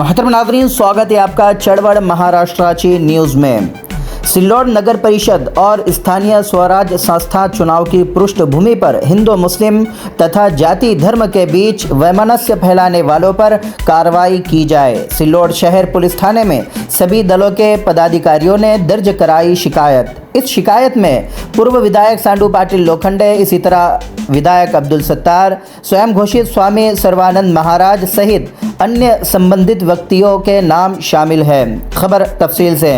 मोहतरम नाजरीन, स्वागत है आपका चढ़वड़ महाराष्ट्राची न्यूज़ में। सिल्लोड नगर परिषद और स्थानीय स्वराज संस्था चुनाव की पृष्ठभूमि पर हिंदू, मुस्लिम तथा जाति धर्म के बीच वैमनस्य फैलाने वालों पर कार्रवाई की जाए। सिल्लोड शहर पुलिस थाने में सभी दलों के पदाधिकारियों ने दर्ज कराई शिकायत। इस शिकायत में पूर्व विधायक सांडू पाटिल लोखंडे, इसी तरह विधायक अब्दुल सत्तार, स्वयं घोषित स्वामी सर्वानंद महाराज सहित अन्य संबंधित व्यक्तियों के नाम शामिल हैं। खबर तफसील से।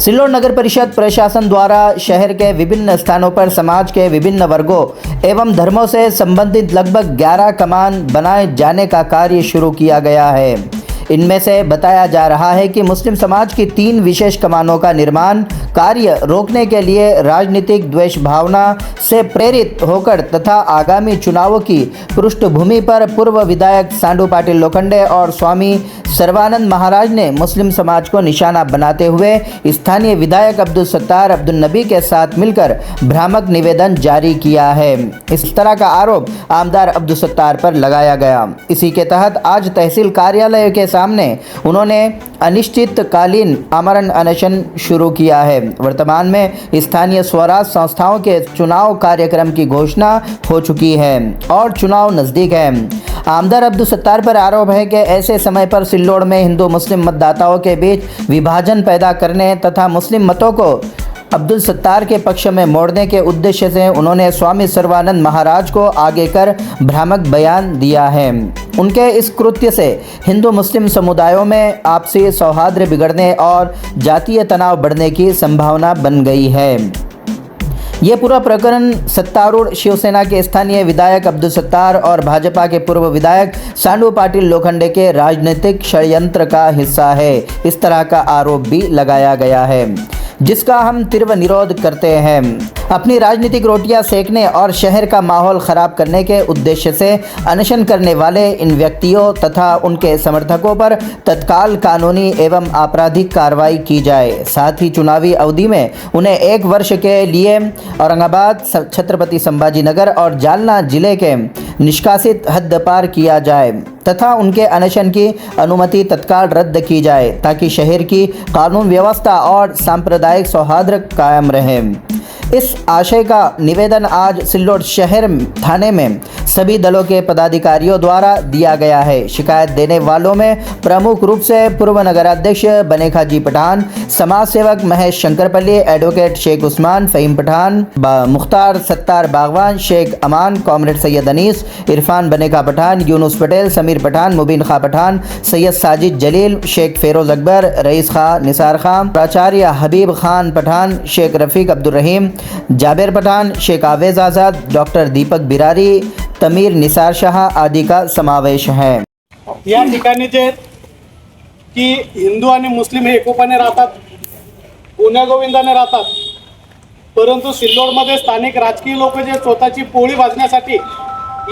सिल्लोड नगर परिषद प्रशासन द्वारा शहर के विभिन्न स्थानों पर समाज के विभिन्न वर्गों एवं धर्मों से संबंधित लगभग 11 कमान बनाए जाने का कार्य शुरू किया गया है। इनमें से बताया जा रहा है कि मुस्लिम समाज की तीन विशेष कमानों का निर्माण कार्य रोकने के लिए राजनीतिक द्वेष भावना से प्रेरित होकर तथा आगामी चुनावों की पृष्ठभूमि पर पूर्व विधायक सांडू पाटिल लोखंडे और स्वामी सर्वानंद महाराज ने मुस्लिम समाज को निशाना बनाते हुए स्थानीय विधायक अब्दुल सत्तार, अब्दुल नबी के साथ मिलकर भ्रामक निवेदन जारी किया है। इस तरह का आरोप आमदार अब्दुल सत्तार पर लगाया गया। इसी के तहत आज तहसील कार्यालय के सामने उन्होंने अनिश्चितकालीन आमरण अनशन शुरू किया है। वर्तमान में स्थानीय स्वराज संस्थाओं के चुनाव कार्यक्रम की घोषणा हो चुकी है और चुनाव नज़दीक है। आमदार अब्दुल सत्तार पर आरोप है कि ऐसे समय पर सिल्लोड़ में हिंदू मुस्लिम मतदाताओं के बीच विभाजन पैदा करने तथा मुस्लिम मतों को अब्दुल सत्तार के पक्ष में मोड़ने के उद्देश्य से उन्होंने स्वामी सर्वानंद महाराज को आगे कर भ्रामक बयान दिया है। उनके इस कृत्य से हिंदू मुस्लिम समुदायों में आपसी सौहार्द बिगड़ने और जातीय तनाव बढ़ने की संभावना बन गई है। ये पूरा प्रकरण सत्तारूढ़ शिवसेना के स्थानीय विधायक अब्दुल सत्तार और भाजपा के पूर्व विधायक सांडू पाटिल लोखंडे के राजनीतिक षडयंत्र का हिस्सा है। इस तरह का आरोप भी लगाया गया है। जिसका हम तीव्र निरोध करते हैं। अपनी राजनीतिक रोटियाँ सेकने और शहर का माहौल खराब करने के उद्देश्य से अनशन करने वाले इन व्यक्तियों तथा उनके समर्थकों पर तत्काल कानूनी एवं आपराधिक कार्रवाई की जाए। साथ ही चुनावी अवधि में उन्हें एक वर्ष के लिए औरंगाबाद, छत्रपति संभाजी नगर और जालना ज़िले के निष्कासित हद पार किया जाए, तथा उनके अनशन की अनुमति तत्काल रद्द की जाए, ताकि शहर की कानून व्यवस्था और सांप्रदायिक सौहार्द कायम रहे। इस आशय का निवेदन आज सिल्लोड शहर थाने में सभी दलों के पदाधिकारियों द्वारा दिया गया है। शिकायत देने वालों में प्रमुख रूप से पूर्व नगराध्यक्ष बनेखा जी पठान, समाज सेवक महेश शंकरपल्ली, एडवोकेट शेख उस्मान, फ़हीम पठान मुख्तार सत्तार बागवान, शेख अमान, कॉमरेड सैयद अनीस, इरफान बनेखा पठान, यूनुस पटेल, समीर पठान, मुबीन खा पठान, सैयद साजिद जलील, शेख फेरोज अकबर, रईस खा निसार खान प्राचार्य हबीब खान पठान, शेख रफ़ीक अब्दुल रहीम जाबेर पठान शेख आवेज आज़ाद डॉक्टर दीपक बिरारी तमीर निसार शाह आदि का समावेश है। या ठिकाणी जे की हिंदू आणि मुस्लिम हे एकोपाने राहतात गुण्यागोविंदाने राहतात परंतु सिल्लोडमध्ये स्थानिक राजकीय लोक जे स्वतःची पोळी भाजण्यासाठी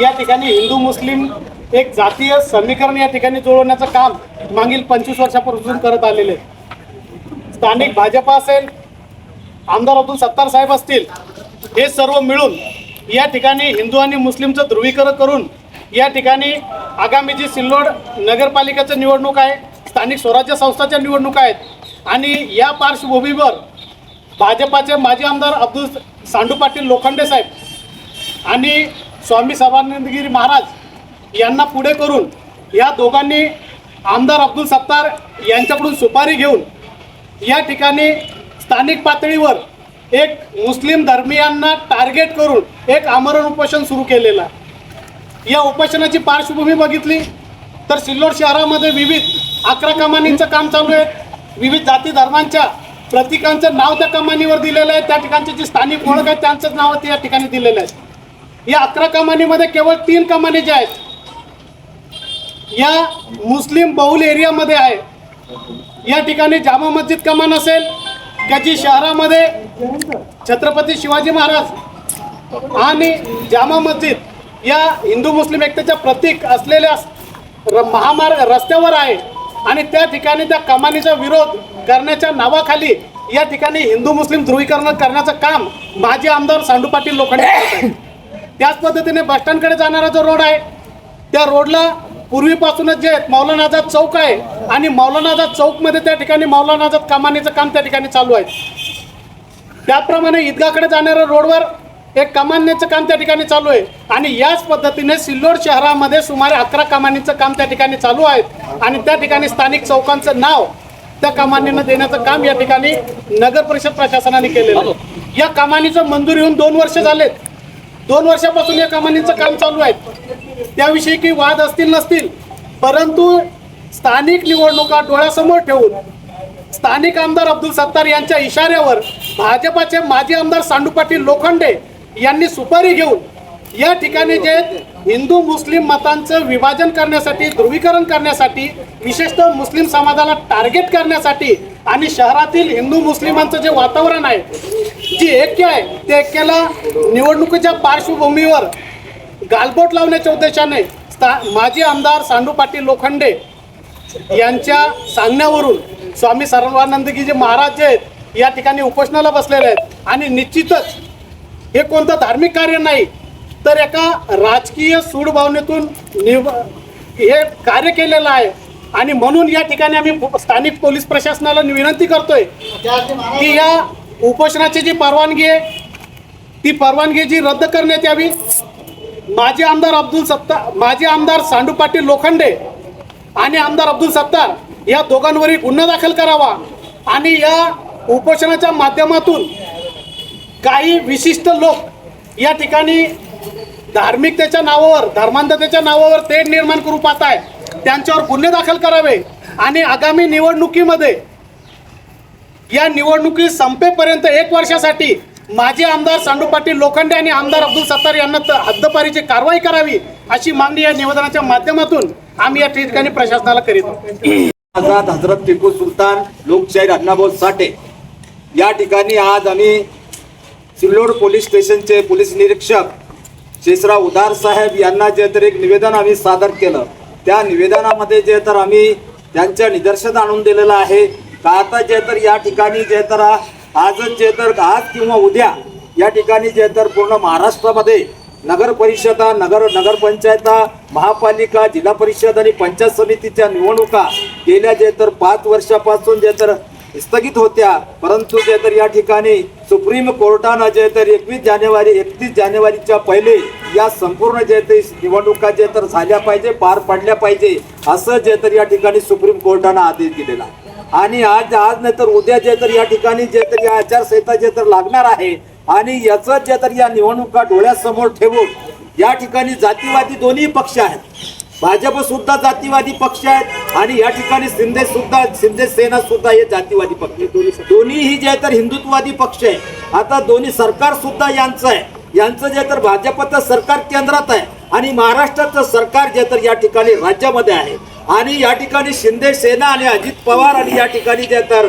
या ठिकाणी हिंदू मुस्लिम एक जातीय समीकरण या ठिकाणी जुळवण्याचं काम मागील पंचवीस वर्षापासून करत आलेले स्थानिक भाजपा असेल आमदार अब्दुल सत्तार साहेब असतील हे सर्व मिळून या ठिकाणी हिंदू आणि मुस्लिमचं ध्रुवीकरण करून या ठिकाणी आगामी जी सिल्लोड नगरपालिकेचं निवडणूक आहे स्थानिक स्वराज्य संस्थाच्या निवडणूक आहेत आणि या पार्श्वभूमीवर भाजपाचे माजी आमदार अब्दुल सांडू पाटील लोखंडे साहेब आणि स्वामी सर्वानंदगिरी महाराज यांना पुढे करून या दोघांनी आमदार अब्दुल सत्तार यांच्याकडून सुपारी घेऊन या ठिकाणी स्थानिक पातळीवर एक मुस्लिम धर्मियांना टार्गेट करून एक आमरण उपोषण सुरू केलेलं आहे. या उपोषणाची पार्श्वभूमी बघितली तर सिल्लोड शहरामध्ये विविध अकरा कमानींचं काम चालू आहे. विविध जाती धर्मांच्या प्रतीकांचं नाव त्या कमानीवर दिलेलं आहे. त्या ठिकाणची जी स्थानिक ओळख आहे त्यांचंच नाव त्या ठिकाणी दिलेलं आहे. या अकरा कमानीमध्ये केवळ तीन कमानी ज्या आहेत या मुस्लिम बहुल एरियामध्ये आहे. या ठिकाणी जामा मस्जिद कमान असेल का जी शहरामध्ये छत्रपती शिवाजी महाराज आणि जामा मस्जिद या हिंदू मुस्लिम एकतेच्या प्रतीक असलेल्या र- महामार्ग रस्त्यावर आहे. आणि त्या ठिकाणी त्या कमानीचा विरोध करण्याच्या नावाखाली या ठिकाणी हिंदू मुस्लिम ध्रुवीकरण करण्याचं काम माजी आमदार सांडू पाटील लोखंडे करत त्याच पद्धतीने बसस्टँडकडे जाणारा जो रोड आहे त्या रोडला पूर्वीपासूनच जे आहेत चौक आहे आणि मौलानाजाद चौकमध्ये त्या ठिकाणी मौलानाजाद कमानीचं काम त्या ठिकाणी चालू आहे. त्याप्रमाणे ईदगाकडे जाणाऱ्या रोडवर एक कमानीचं काम त्या ठिकाणी चालू आहे. आणि याच पद्धतीने सिल्लोड शहरामध्ये सुमारे अकरा कमानीचं काम त्या ठिकाणी चालू आहे. आणि त्या ठिकाणी स्थानिक चौकांचं नाव त्या कमानीनं देण्याचं काम या ठिकाणी नगर परिषद प्रशासनाने केलेलं आहे. या कमानीचं मंजूर होऊन दोन वर्ष झालेत. दोन वर्षापासून या कमानीचं काम चालू आहे. त्याविषयी काही वाद असतील नसतील परंतु स्थानिक निवडणुका डोळ्यासमोर ठेवून स्थानिक आमदार अब्दुल सत्तार यांच्या इशाऱ्यावर भाजपाचे माजी आमदार सांडू पाटील लोखंडे यांनी सुपारी घेऊन या ठिकाणी जे हिंदू मुस्लिम मतांचं विभाजन करण्यासाठी ध्रुवीकरण करण्यासाठी विशेषतः मुस्लिम समाजाला टार्गेट करण्यासाठी आणि शहरातील हिंदू मुस्लिमांचं जे वातावरण आहे जी ऐक्य आहे ते ऐक्याला निवडणुकीच्या पार्श्वभूमीवर गालबोट लावण्याच्या उद्देशाने स्था माजी आमदार सांडू पाटील लोखंडे यांच्या सांगण्यावरून स्वामी सर्वानंदगीजी महाराज जे आहेत या ठिकाणी उपोषणाला बसलेले आहेत. आणि निश्चितच हे कोणतं धार्मिक कार्य नाही तर एका राजकीय सूडभावनेतून निव हे कार्य केलेलं आहे. आणि म्हणून या ठिकाणी आम्ही स्थानिक पोलीस प्रशासनाला विनंती करतोय की या उपोषणाची जी परवानगी आहे ती परवानगी जी रद्द करण्यात यावी. माजी आमदार अब्दुल सत्ता माजी आमदार सांडू पाटील लोखंडे आणि आमदार अब्दुल सत्तार या दोघांवरही गुन्हा दाखल करावा आणि या उपोषणाच्या माध्यमातून काही विशिष्ट लोक या ठिकाणी धार्मिकतेच्या नावावर धर्मांधतेच्या नावावर तेढ निर्माण करू पाहत आहे त्यांच्यावर गुन्हे दाखल करावे आणि आगामी निवडणुकीमध्ये या निवडणुकी संपेपर्यंत एक वर्षासाठी माजी आमदार सांडू पाटील लोखंडे आणि आमदार अब्दुल सत्तार यांना हद्दपारीची कारवाई करावी अशी मागणी या निवेदनाच्या माध्यमातून आम्ही या ठिकाणी प्रशासनाला करीत आझाद हजरत टिपू सुलतान लोकशाहीर अण्णाभाऊ साठे. या ठिकाणी आज आम्ही सिल्लोड पोलीस स्टेशनचे पोलीस निरीक्षक शेषराव उदार साहेब यांना जे तर एक निवेदन आम्ही सादर केलं. त्या निवेदनामध्ये जे तर आम्ही त्यांच्या निदर्शन आणून दिलेलं आहे. का आता जे तर या ठिकाणी जे तर आजच जे तर आज किंवा उद्या या ठिकाणी जे तर पूर्ण महाराष्ट्रामध्ये नगर परिषदा नगर नगरपंचायता महापालिका जिल्हा परिषद आणि पंचायत समितीच्या निवडणुका गेल्या जे तर पाच वर्षापासून जे तर स्थगित होत्या परंतु जे तर या ठिकाणी सुप्रीम कोर्टानं जे तर एकवीस जानेवारी एकतीस जानेवारीच्या पहिले या संपूर्ण जे ते निवडणुका जे तर झाल्या पाहिजे पार पडल्या पाहिजे असं जे तर या ठिकाणी सुप्रीम कोर्टानं आदेश दिलेला. आणि आज आज नाही तर उद्या जे तर या ठिकाणी जे तर या आचारसंहिता जे तर लागणार आहे आणि याचं जे तर या निवडणुका डोळ्यासमोर ठेवून या ठिकाणी जातीवादी दोन्ही पक्ष आहेत. भाजप सुद्धा जातीवादी पक्ष आहेत आणि या ठिकाणी शिंदे सुद्धा शिंदे सेना सुद्धा हे जातीवादी पक्ष. दोन्हीही जे तर हिंदुत्ववादी पक्ष आहे आता दोन्ही सरकार सुद्धा यांचं आहे. यांचं जे तर भाजपचं सरकार केंद्रात आहे आणि महाराष्ट्राचं सरकार जे तर या ठिकाणी राज्यामध्ये आहे. आणि या ठिकाणी शिंदे सेना आणि अजित पवार आणि या ठिकाणी जे तर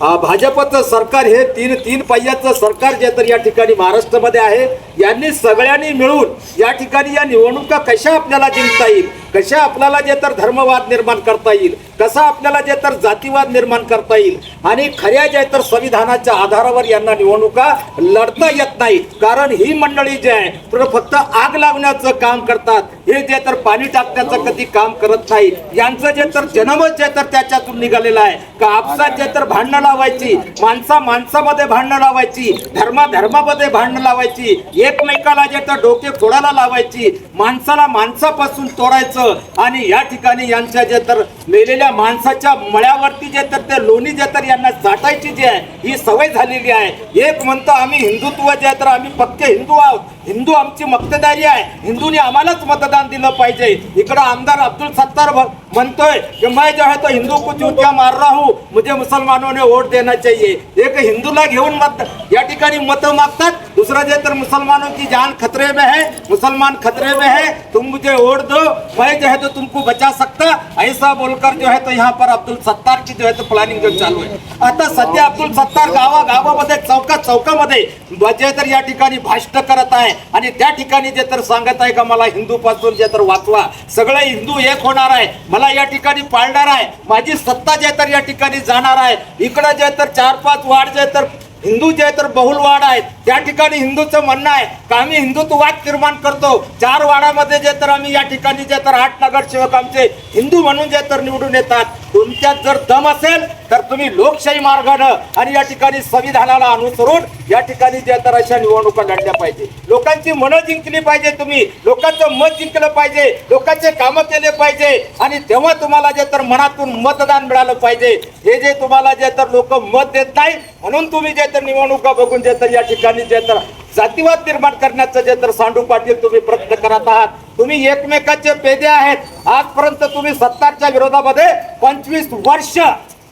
भाजपचं सरकार हे तीन तीन पहिल्याचं सरकार जे तर या ठिकाणी महाराष्ट्रामध्ये आहे यांनी सगळ्यांनी मिळून या ठिकाणी या निवडणुका कशा आपल्याला जिंकता येईल कशा आपल्याला जे तर धर्मवाद निर्माण करता येईल कसा आपल्याला जे तर जातीवाद निर्माण करता येईल आणि खऱ्या जे तर संविधानाच्या आधारावर यांना निवडणुका लढता येत नाही कारण ही मंडळी जे आहे फक्त आग लावण्याचं काम करतात. हे जे तर पाणी टाकण्याचं कधी काम करत नाही. यांचं जे तर जन्मच जे तर त्याच्यातून निघालेलं आहे. का आपसात जे तर भांडणं लावायची माणसा माणसामध्ये भांडणं लावायची धर्मा धर्मामध्ये भांडणं लावायची एकमेकाला जे तर डोके फोडायला लावायची माणसाला माणसापासून तोडायचं आणि या ठिकाणी यांच्या जे तर मेलेल्या माणसाच्या मळ्यावरती जे तर ते लोणी जे तर यांना चाटायची जी आहे ही सवय झालेली आहे. एक म्हणतो आम्ही हिंदुत्व जे आहे तर आम्ही पक्के हिंदू आहोत. हिंदू आमची मक्तेदारी आहे. हिंदूंनी आम्हालाच मतदान दिलं पाहिजे. इकडं आमदार अब्दुल सत्तार म्हणतोय की मैं जो है तो हिंदू को चूतिया मार रहा. हूँ मुझे मुसलमानों ने वोट देना चाहिए. एक हिंदूला घेऊन मत या ठिकाणी मतं मागतात. दूसरा जे तर मुसलमानों की जान खतरे में है मुसलमान खतरे में है तुम मुझे वोट दो मैं जो है तो तुमको बचा सकता। ऐसा बोलकर जो है तो यहाँ पर अब्दुल सत्तार की जो है तो प्लॅनिंग जो चालू आहे आता सध्या अब्दुल सत्तार गावा गावामध्ये चौका चौकामध्ये जे तर या ठिकाणी भाष्ट करत आहे आणि त्या ठिकाणी जे तर सांगत आहे का मला हिंदू पासून जे तर वाचवा. सगळे हिंदू एक होणार आहे. मला या ठिकाणी पाळणार आहे. माझी सत्ता जे तर या ठिकाणी जाणार आहे. इकडं जे तर चार पाच वाढ जे तर हिंदू जे तर बहुलवाड आहेत. त्या ठिकाणी हिंदूचं म्हणणं आहे का आम्ही हिंदुत्ववाद निर्माण करतो? चार वाडामध्ये जे तर आम्ही या ठिकाणी जे तर आठ नगरसेवक आमचे हिंदू म्हणून जे तर निवडून येतात. तुमच्यात जर दम असेल तर तुम्ही लोकशाही मार्गानं आणि या ठिकाणी संविधानाला अनुसरून या ठिकाणी जे तर अशा निवडणुका लढल्या पाहिजे. लोकांची मनं जिंकली पाहिजे तुम्ही. लोकांचं मत जिंकलं पाहिजे. लोकांचे कामं केले पाहिजे. आणि तेव्हा तुम्हाला जे तर मनातून मतदान मिळालं पाहिजे. हे जे तुम्हाला जे तर लोक मत देत नाही म्हणून तुम्ही जे तर निवडणुका बघून जे तर या ठिकाणी जे तर जातीवाद निर्माण करण्याचं जे तर सांडू पाटील तुम्ही प्रयत्न करत आहात. तुम्ही एकमेकाचे पेदे आहेत. आजपर्यंत तुम्ही सत्तारच्या विरोधामध्ये पंचवीस वर्ष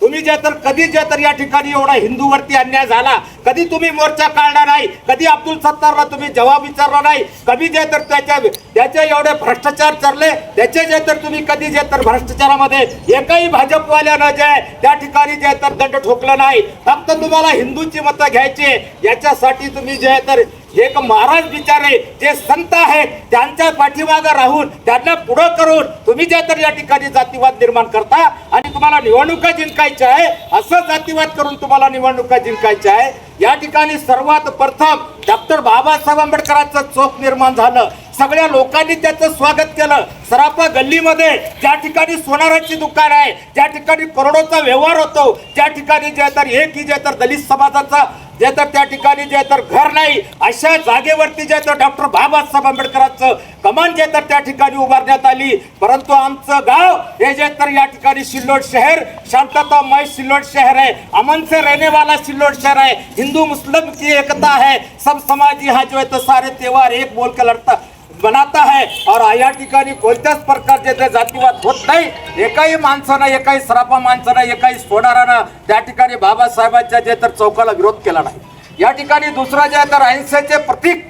तुम्ही जे तर कधी जे तर या ठिकाणी एवढा हिंदूवरती अन्याय झाला कधी तुम्ही मोर्चा काढला नाही कधी अब्दुल सत्तारला तुम्ही जवाब विचारला नाही कधी जे तर त्याच्या त्याचे एवढे भ्रष्टाचार चरले त्याचे जे तर तुम्ही कधी जे तर भ्रष्टाचारामध्ये एकही भाजपवाल्यानं जे त्या ठिकाणी जे तर दंड ठोकलं नाही. फक्त तुम्हाला हिंदूंची मतं घ्यायची याच्यासाठी तुम्ही जे तर एक महाराज बिचारे जे संत आहेत त्यांच्या पाठीमागं राहून त्यांना पुढं करून तुम्ही जे तर या ठिकाणी जातीवाद निर्माण करता आणि तुम्हाला निवडणुका जिंकायच्या आहे असं जातीवाद करून तुम्हाला निवडणुका जिंकायच्या आहे. या ठिकाणी सर्वात प्रथम डॉक्टर बाबासाहेब आंबेडकरांचं चोख निर्माण झालं. सगळ्या लोकांनी त्याचं स्वागत केलं. सराफा गल्लीमध्ये ज्या ठिकाणी सोनाराची दुकान आहे ज्या ठिकाणी करोडोचा व्यवहार होतो ज्या ठिकाणी जे तर एक ही जे तर दलित समाजाचा जे तर त्या ठिकाणी जे तर घर नाही अशा जागेवरती जे तर डॉक्टर बाबासाहेब आंबेडकरांचं कमान जे तर त्या ठिकाणी उभारण्यात आली. परंतु आमचं गाव हे जे तर या ठिकाणी सिल्लोड शहर शांततामय सिल्लोड शहर आहे अमन से रहने वाला सिल्लोड शहर है हिंदू मुस्लिम की एकता है सब समाजी हा जो है तो सारे त्योहार एक बोल के लड़ता बनाता है और या ठिकाणी कोणत्याच प्रकारचे ते जातीवाद होत नाही. एकाही माणसानं एकाही सराफा माणसानं एकाही सोनारानं त्या ठिकाणी बाबासाहेबांच्या जे तर चौकाला विरोध केला नाही. या ठिकाणी दुसरा जे आहे तर अहिंसेचे प्रतीक.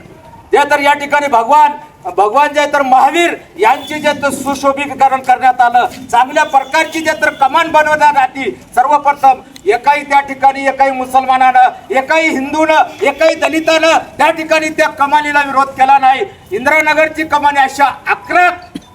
जे तर या ठिकाणी भगवान भगवान जे तर महावीर यांची जे तर सुशोभीकरण करण्यात आलं. चांगल्या प्रकारची जे तर कमान बनवण्यात आली. सर्वप्रथम एकाही त्या ठिकाणी एकाही मुसलमानानं एकाही हिंदूनं एकाही दलितानं त्या ठिकाणी त्या कमानीला विरोध केला नाही. इंदिरानगरची कमानी अशा अकरा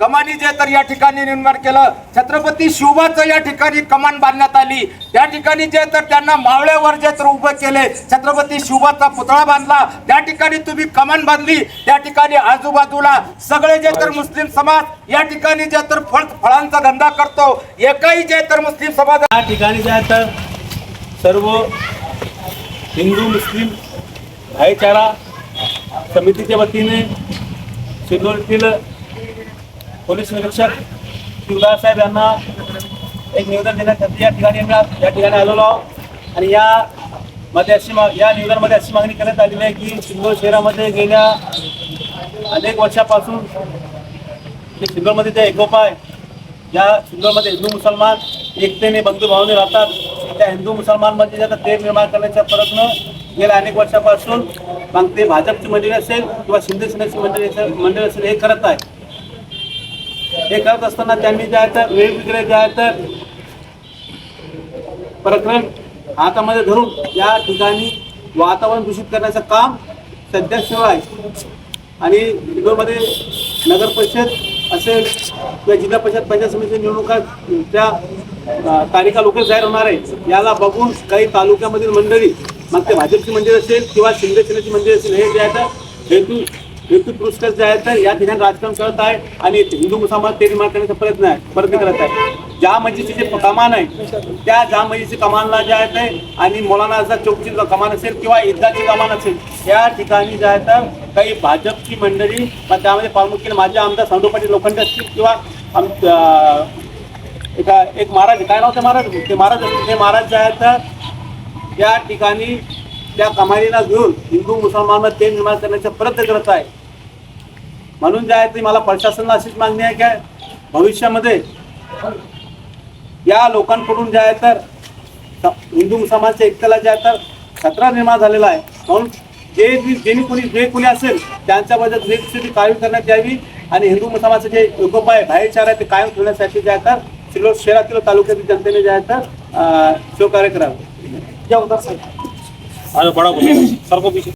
कमानी जे तर या ठिकाणी निर्माण केलं. छत्रपती शिवबाचं या ठिकाणी कमान बांधण्यात आली. त्या ठिकाणी जे तर त्यांना मावळ्यावर जे तर उभं केले. छत्रपती शिवबाचा पुतळा बांधला. त्या ठिकाणी तुम्ही कमान बांधली. त्या ठिकाणी आजूबाजूला सगळे जे तर मुस्लिम समाज या ठिकाणी जे तर फळ फळांचा धंदा करतो. एकाही जे तर मुस्लिम समाज या ठिकाणी जे आहे तर सर्व हिंदू मुस्लिम भाईचारा समितीच्या वतीने सिल्लोडतील पोलीस निरीक्षक शिवदास साहेब यांना एक निवेदन देण्यासाठी या ठिकाणी या ठिकाणी आलेलो आहोत. आणि या मध्ये अशी मा या निवेदनामध्ये अशी मागणी करण्यात आलेली आहे की सिंगोर शहरामध्ये गेल्या अनेक वर्षापासून जे सिल्लोडमध्ये जे एकोपा आहे या सिल्लोडमध्ये हिंदू मुसलमान एकतेने बंधुभावाने राहतात. त्या हिंदू मुसलमानमध्ये जे आता तेढ निर्माण करण्याचा प्रयत्न गेल्या अनेक वर्षापासून मग ते भाजपची मंडळी असेल किंवा शिंदे सेनेची मंडळी असेल मंडळी असेल हे करत आहे. हे करत असताना त्यांनी जे आहे तर वेगवेगळे जे आहे तर प्रकरण हातामध्ये धरून या ठिकाणी वातावरण दूषित करण्याचं काम सध्या सुरू आहे. आणि इंदोरमध्ये नगर परिषद असेल किंवा जिल्हा परिषद पंचायत समिती निवडणुका त्या तालिका तारिका लवकर जाहीर होणार आहे. याला बघून काही तालुक्यामधील मंडळी मग ते भाजपची मंडळी असेल किंवा शिंदे सेनेची मंडळी असेल हे जे आहे तर हेतू व्यक्तिपुरुष जे आहेत तर या ठिकाणी राजकारण करत आहे आणि हिंदू मुसलमान ते निर्माण करण्याचा प्रयत्न आहे प्रयत्न करत आहे. ज्या मस्जिदची जे कमान आहे त्या ज्या मस्जिदची कमानला जे आहे ते आणि मौलाना आझाद चौकची कमान असेल किंवा ईदगाची कमान असेल त्या ठिकाणी जे आहे तर काही भाजपची मंडळी त्यामध्ये प्रामुख्याने माझे आमदार सांडू पाटील लोखंडे असतील किंवा आम एका एक महाराज काय नाव ते महाराज? ते महाराज असतील. ते महाराज जे आहेत तर या ठिकाणी त्या कमानीला घेऊन हिंदू मुसलमान ते निर्माण करण्याचा प्रयत्न करत आहे. म्हणून जे आहे ते मला प्रशासनाला अशीच मागणी आहे काय भविष्यामध्ये या लोकांकडून जे आहे तर हिंदू मुसलमानच्या एकतेला जे आहे तर खतरा निर्माण झालेला आहे. म्हणून जे जे- जेणे कोणी जे कोणी असेल त्यांच्याबद्दल वेगवेगळी कायम करण्यात यावी आणि हिंदू मुसलमानचे जे एकोपा आहे भाईचारा आहे ते कायम ठेवण्यासाठी जे आहे तर सिल्लोड शहरातील तालुक्यातील जनतेने जे आहे तर अं, सहकार्य करावं. जवाबदार साहेब. आ जाओ बड़ा सर को पीछे